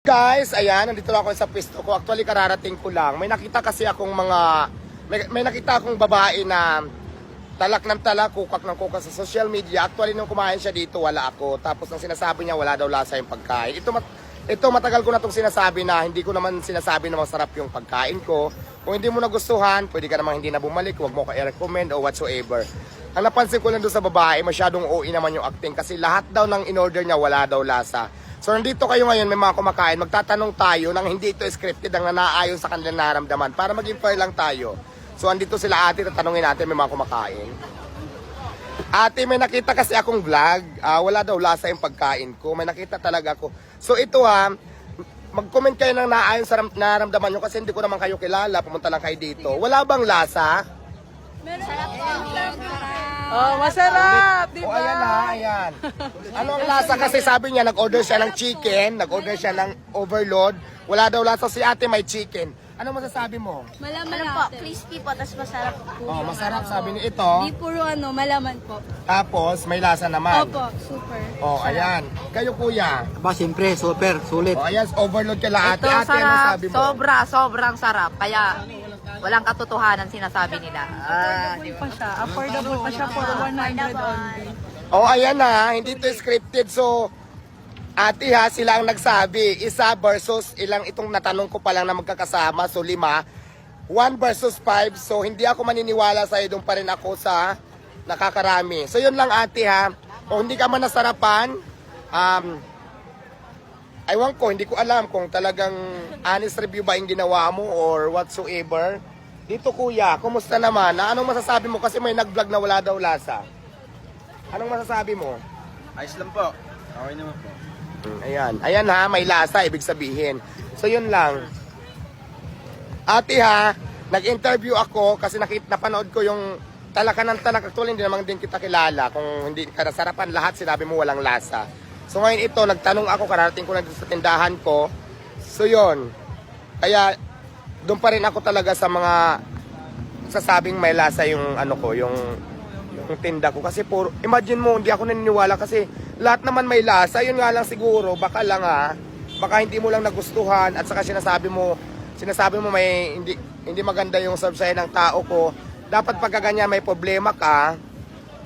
Guys, ayan, nandito ako sa pwesto ko. Actually, kararating ko lang. May nakita kasi akong mga... May, may nakita akong babae na talak ng talak, kukak ng kukak sa social media. Actually, nung kumain siya dito, wala ako. Tapos, ang sinasabi niya, wala daw lasa yung pagkain. Ito, mat- ito matagal ko na itong sinasabi na hindi ko naman sinasabi na masarap yung pagkain ko. Kung hindi mo nagustuhan, pwede ka namang hindi na bumalik, huwag mo ka i-recommend o whatsoever. Ang napansin ko lang doon sa babae, masyadong OE naman yung acting kasi lahat daw ng in-order niya wala daw lasa. So nandito kayo ngayon, may mga kumakain, magtatanong tayo nang hindi ito scripted, ang nanaayon sa kanilang naramdaman para maging fair lang tayo. So andito sila ate, tatanungin natin may mga kumakain. Ate, may nakita kasi akong vlog. Ah, wala daw lasa yung pagkain ko. May nakita talaga ako. So ito ha, mag-comment kayo ng naayon sa ram- naramdaman nyo kasi hindi ko naman kayo kilala. Pumunta lang kayo dito. Wala bang lasa? Oh, masarap, di O ba? ayan na, ayan. Ano ang lasa kasi sabi niya, nag-order siya ng chicken, nag-order siya ng overload. Wala daw lasa si ate, may chicken. Ano masasabi mo? Malaman po, crispy po, tapos masarap po. Oh, masarap sabi ni ito. Di puro ano, malaman po. Tapos may lasa naman. Opo, super. Oh, ayan. Kayo kuya. Ba, siyempre, super, sulit. Oh, ayan, overload ka ate. Ito, ate, ano sarap. sabi mo? Sobra, sobrang sarap. Kaya, walang katotohanan sinasabi nila. Ah, di ba? pa siya. Affordable pa siya for 100 only. Oh, ayan na, hindi to scripted. So, ate ha, sila ang nagsabi. Isa versus ilang itong natanong ko pa lang na magkakasama. So, lima. One versus five. So, hindi ako maniniwala sa'yo. Doon pa rin ako sa nakakarami. So, yun lang ate ha. Kung hindi ka man nasarapan, um, Aywan ko, hindi ko alam kung talagang honest review ba yung ginawa mo or whatsoever. Dito kuya, kumusta naman? Na anong masasabi mo? Kasi may nag-vlog na wala daw lasa. Anong masasabi mo? Ayos lang po. Okay naman po. Ayan. Ayan ha, may lasa, ibig sabihin. So yun lang. Ate ha, nag-interview ako kasi nakita, napanood ko yung talaka ng talak. Actually, hindi naman din kita kilala. Kung hindi ka nasarapan, lahat sinabi mo walang lasa. So ngayon ito, nagtanong ako, kararating ko dito sa tindahan ko. So yun. Kaya, doon pa rin ako talaga sa mga sasabing may lasa yung ano ko, yung yung tinda ko. Kasi puro imagine mo hindi ako naniniwala kasi lahat naman may lasa. Yun nga lang siguro baka lang ha baka hindi mo lang nagustuhan at saka sinasabi mo sinasabi mo may hindi hindi maganda yung serve ng tao ko. Dapat pagka ganyan may problema ka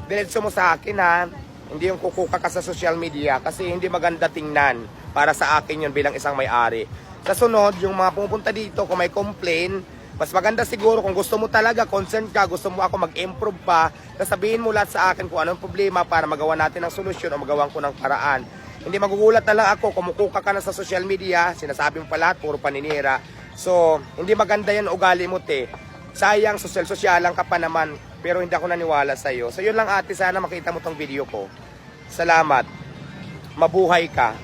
diretso mo sa akin ha hindi yung kukuka ka sa social media kasi hindi maganda tingnan para sa akin yun bilang isang may-ari sa sunod yung mga pumupunta dito kung may complain mas maganda siguro kung gusto mo talaga, concerned ka, gusto mo ako mag-improve pa, sasabihin mo lahat sa akin kung anong problema para magawa natin ng solusyon o magawan ko ng paraan. Hindi magugulat na lang ako, kumukuka ka na sa social media, sinasabi mo pa lahat, puro paninira. So, hindi maganda yan ugali mo, te. Sayang, social-social lang ka pa naman, pero hindi ako naniwala sa'yo. So, yun lang ate, sana makita mo tong video ko. Salamat. Mabuhay ka.